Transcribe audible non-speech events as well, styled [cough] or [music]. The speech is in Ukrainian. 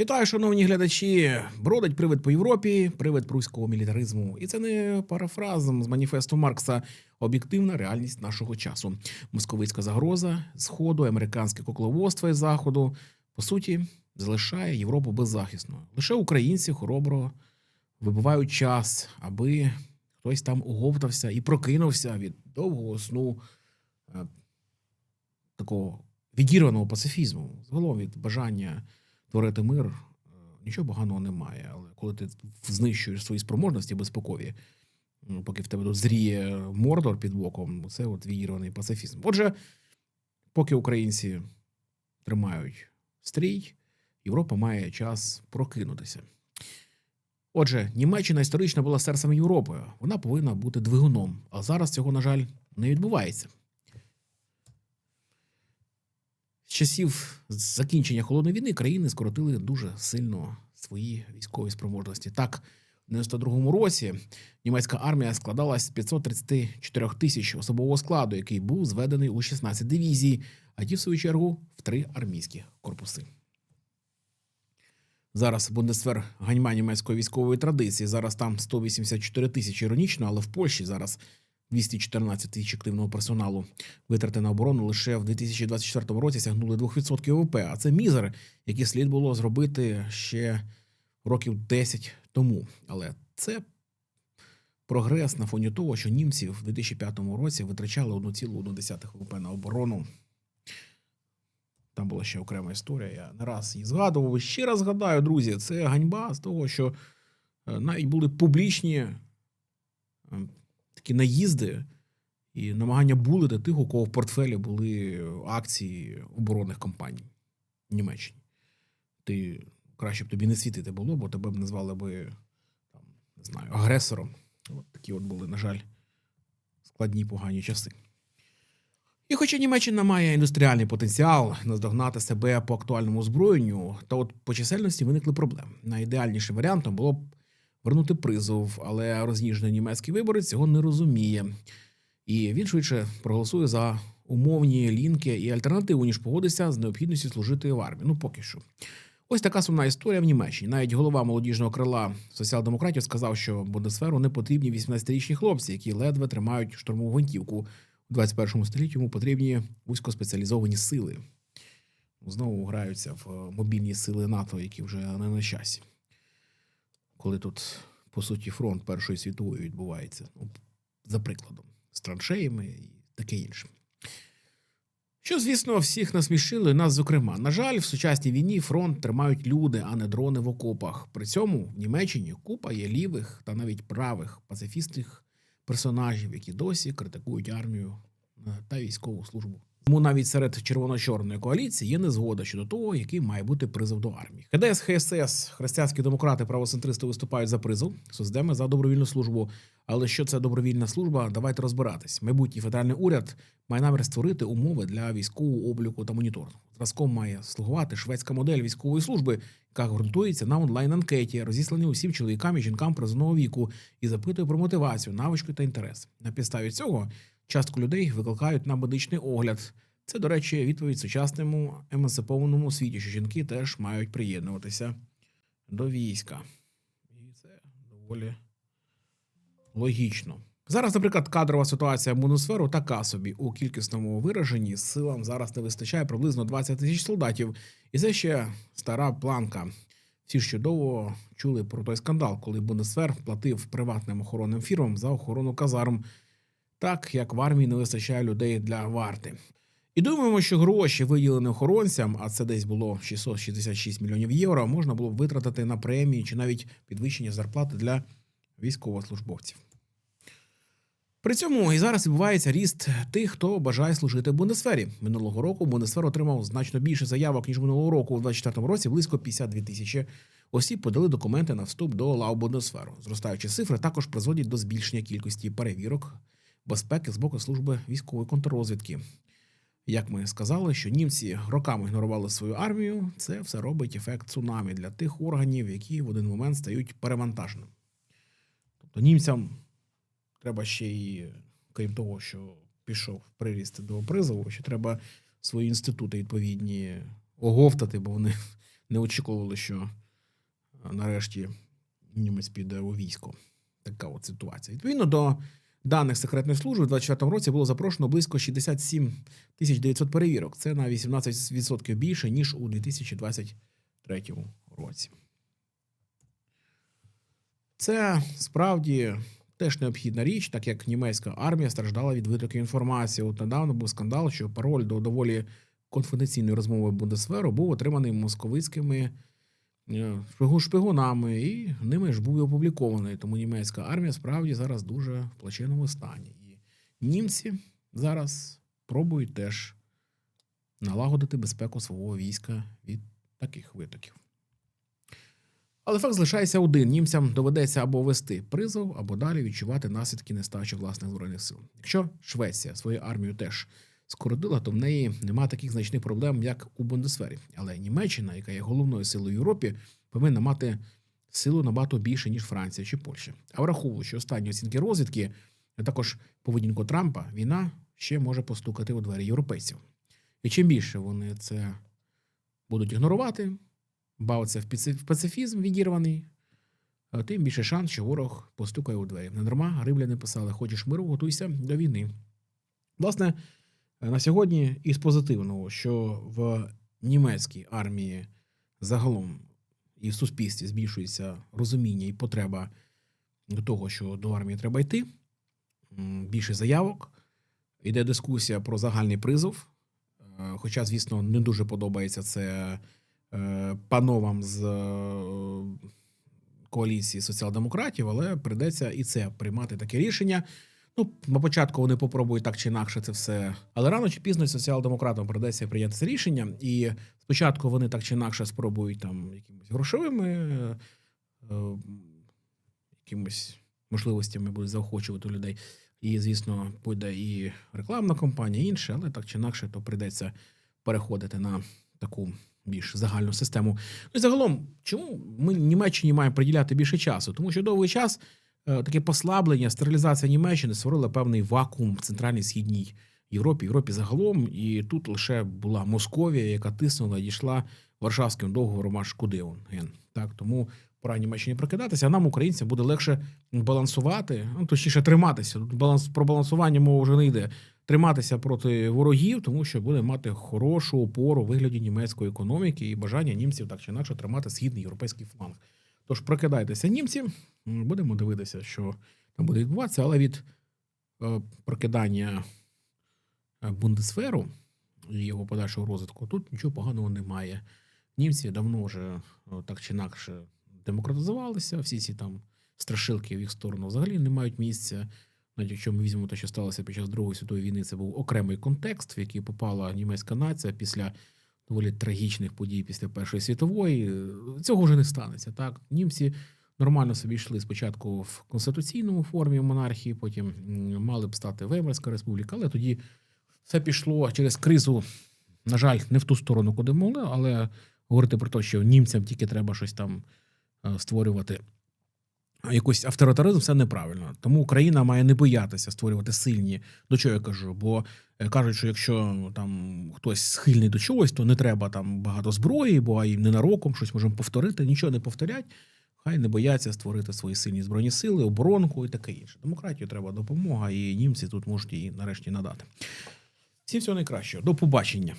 Вітаю, шановні глядачі. Бродить привид по Європі, привид пруського мілітаризму. І це не парафразм з маніфесту Маркса. Об'єктивна реальність нашого часу. Московицька загроза сходу, американське кукловодство із заходу по суті залишає Європу беззахисною. Лише українці хоробро вибивають час, аби хтось там оговтався і прокинувся від довгого сну е, такого відірваного пацифізму, загалом від бажання творити мир, е, нічого поганого немає. Але коли ти знищуєш свої спроможності безпекові, поки в тебе зріє мордор під боком, це от відірваний пацифізм. Отже, поки українці тримають стрій, Європа має час прокинутися. Отже, Німеччина історично була серцем Європи. Вона повинна бути двигуном. А зараз цього, на жаль, не відбувається. З часів закінчення холодної війни країни скоротили дуже сильно свої військові спроможності. Так, в 92-му році німецька армія складалась з 534 тисяч особового складу, який був зведений у 16 дивізій, а ті, в свою чергу, в три армійські корпуси. Зараз Бундесвер ганьма німецької військової традиції. Зараз там 184 тисячі іронічно, але в Польщі зараз 214 тисяч активного персоналу. Витрати на оборону лише в 2024 році сягнули 2% ВВП, а це мізер, який слід було зробити ще років 10 тому. Але це прогрес на фоні того, що німці в 2005 році витрачали 1,1 ВВП на оборону. Там була ще окрема історія. Я не раз її згадував. Ще раз згадаю, друзі, це ганьба з того, що е, навіть були публічні е, такі наїзди і намагання булити тих, у кого в портфелі були акції оборонних компаній в Німеччині. Ти краще б тобі не світити було, бо тебе б назвали би там, не знаю, агресором. От такі от були, на жаль, складні погані часи. І хоча Німеччина має індустріальний потенціал наздогнати себе по актуальному озброєнню, то от по чисельності виникли проблеми. Найідеальнішим варіантом було б вернути призов, але розніжений німецький виборець цього не розуміє. І він швидше проголосує за умовні лінки і альтернативу, ніж погодиться з необхідністю служити в армії. Ну, поки що. Ось така сумна історія в Німеччині. Навіть голова молодіжного крила соціал-демократів сказав, що Бундесферу не потрібні 18-річні хлопці, які ледве тримають штурмову гвинтівку. У 21 столітті йому потрібні вузькоспеціалізовані сили. Знову граються в мобільні сили НАТО, які вже не на часі. Коли тут, по суті, фронт Першої світової відбувається, ну, за прикладом, з траншеями і таке інше. Що, звісно, всіх насмішили, нас зокрема. На жаль, в сучасній війні фронт тримають люди, а не дрони в окопах. При цьому в Німеччині купа є лівих та навіть правих пацифістських персонажів, які досі критикують армію е, та військову службу. Тому навіть серед червоно-чорної коаліції є незгода щодо того, який має бути призов до армії. ХДС, ХСС, християнські демократи, правоцентристи виступають за призов, соцдеми за добровільну службу. Але що це добровільна служба? Давайте розбиратись. Майбутній федеральний уряд має намір створити умови для військового обліку та моніторингу. Зразком має слугувати шведська модель військової служби, яка ґрунтується на онлайн-анкеті, розіслані усім чоловікам і жінкам призовного віку, і запитує про мотивацію, навички та інтерес. На підставі цього частку людей викликають на медичний огляд. Це, до речі, відповідь сучасному емансипованому світі, що жінки теж мають приєднуватися до війська. І це доволі логічно. Зараз, наприклад, кадрова ситуація в Бунусферу така собі у кількісному вираженні силам зараз не вистачає приблизно 20 тисяч солдатів, і це ще стара планка. Всі ж чудово чули про той скандал, коли Бундесвер платив приватним охоронним фірмам за охорону казарм, так як в армії не вистачає людей для варти. І думаємо, що гроші, виділені охоронцям, а це десь було 666 мільйонів євро, можна було б витратити на премії чи навіть підвищення зарплати для військовослужбовців. При цьому і зараз відбувається ріст тих, хто бажає служити в Бундесфері. Минулого року Бундесфер отримав значно більше заявок, ніж минулого року. У 2024 році близько 52 тисячі осіб подали документи на вступ до лав Бундесферу. Зростаючі цифри також призводять до збільшення кількості перевірок безпеки з боку служби військової контррозвідки. Як ми сказали, що німці роками ігнорували свою армію, це все робить ефект цунамі для тих органів, які в один момент стають перевантаженими. Тобто німцям треба ще й, крім того, що пішов приріст до призову, ще треба свої інститути відповідні оговтати, бо вони [laughs] не очікували, що е, нарешті німець піде у військо. Така от ситуація. Відповідно до даних секретної служби, у 2024 році було запрошено близько 67 тисяч 900 перевірок. Це на 18% більше, ніж у 2023 році. Це справді теж необхідна річ, так як німецька армія страждала від витоку інформації. От недавно був скандал, що пароль до доволі конфіденційної розмови Бундесверу був отриманий московицькими шпигунами, і ними ж був опублікований. Тому німецька армія справді зараз дуже в плачевному стані. І німці зараз пробують теж налагодити безпеку свого війська від таких витоків. Але факт залишається один: німцям доведеться або вести призов, або далі відчувати наслідки нестачі власних збройних сил. Якщо Швеція свою армію теж скоротила, то в неї нема таких значних проблем, як у Бундесвері. Але Німеччина, яка є головною силою Європі, повинна мати силу набагато більше, ніж Франція чи Польща. А враховуючи останні оцінки розвідки, а також поведінку Трампа, війна ще може постукати у двері європейців. І чим більше вони це будуть ігнорувати, бавиться в пацифізм відірваний, тим більше шанс, що ворог постукає у двері. Недарма римляни писали: хочеш миру, готуйся до війни. Власне, на сьогодні із позитивного, що в німецькій армії загалом і в суспільстві збільшується розуміння і потреба до того, що до армії треба йти. Більше заявок. Йде дискусія про загальний призов. Е, Хоча, звісно, не дуже подобається це е, пановам з е, коаліції соціал-демократів, але прийдеться і це приймати таке рішення. Ну, на початку вони попробують так чи інакше це все. Але рано чи пізно соціал-демократам прийдеться прийняти це рішення. І спочатку вони так чи інакше спробують там якимось грошовими е, якимось можливостями будуть заохочувати людей. І, звісно, буде і рекламна кампанія, і інше, але так чи інакше, то прийдеться переходити на таку більш загальну систему. Ну і загалом, чому ми Німеччині маємо приділяти більше часу? Тому що довгий час таке послаблення, стерилізація Німеччини створила певний вакуум в центральній східній Європі, Європі загалом. І тут лише була Московія, яка тиснула дійшла Варшавським договором аж куди он ген. Так тому пора Німеччині прокидатися. А нам, українцям, буде легше балансувати, ну точніше триматися. Тут баланс про балансування мова вже не йде. Триматися проти ворогів, тому що буде мати хорошу опору у вигляді німецької економіки і бажання німців так чи інакше тримати східний європейський фланг. Тож прокидайтеся німці, будемо дивитися, що там буде відбуватися, але від е, прокидання е, Бундесферу і його подальшого розвитку тут нічого поганого немає. Німці давно вже е, так чи інакше демократизувалися, всі ці там страшилки в їх сторону взагалі не мають місця. Навіть якщо ми візьмемо те, що сталося під час Другої світової війни, це був окремий контекст, в який попала німецька нація після доволі трагічних подій після Першої світової. Цього вже не станеться. Так, німці нормально собі йшли спочатку в конституційному формі монархії, потім мали б стати Веймарська республіка, але тоді все пішло через кризу. На жаль, не в ту сторону, куди могли, але говорити про те, що німцям тільки треба щось там е, створювати якийсь авторитаризм, це неправильно. Тому Україна має не боятися створювати сильні. До чого я кажу? Бо е, кажуть, що якщо ну, там хтось схильний до чогось, то не треба там багато зброї, бо і ненароком щось можемо повторити, нічого не повторять. Хай не бояться створити свої сильні збройні сили, оборонку і таке інше. Демократію треба допомога, і німці тут можуть її нарешті надати. Всім всього найкращого. До побачення.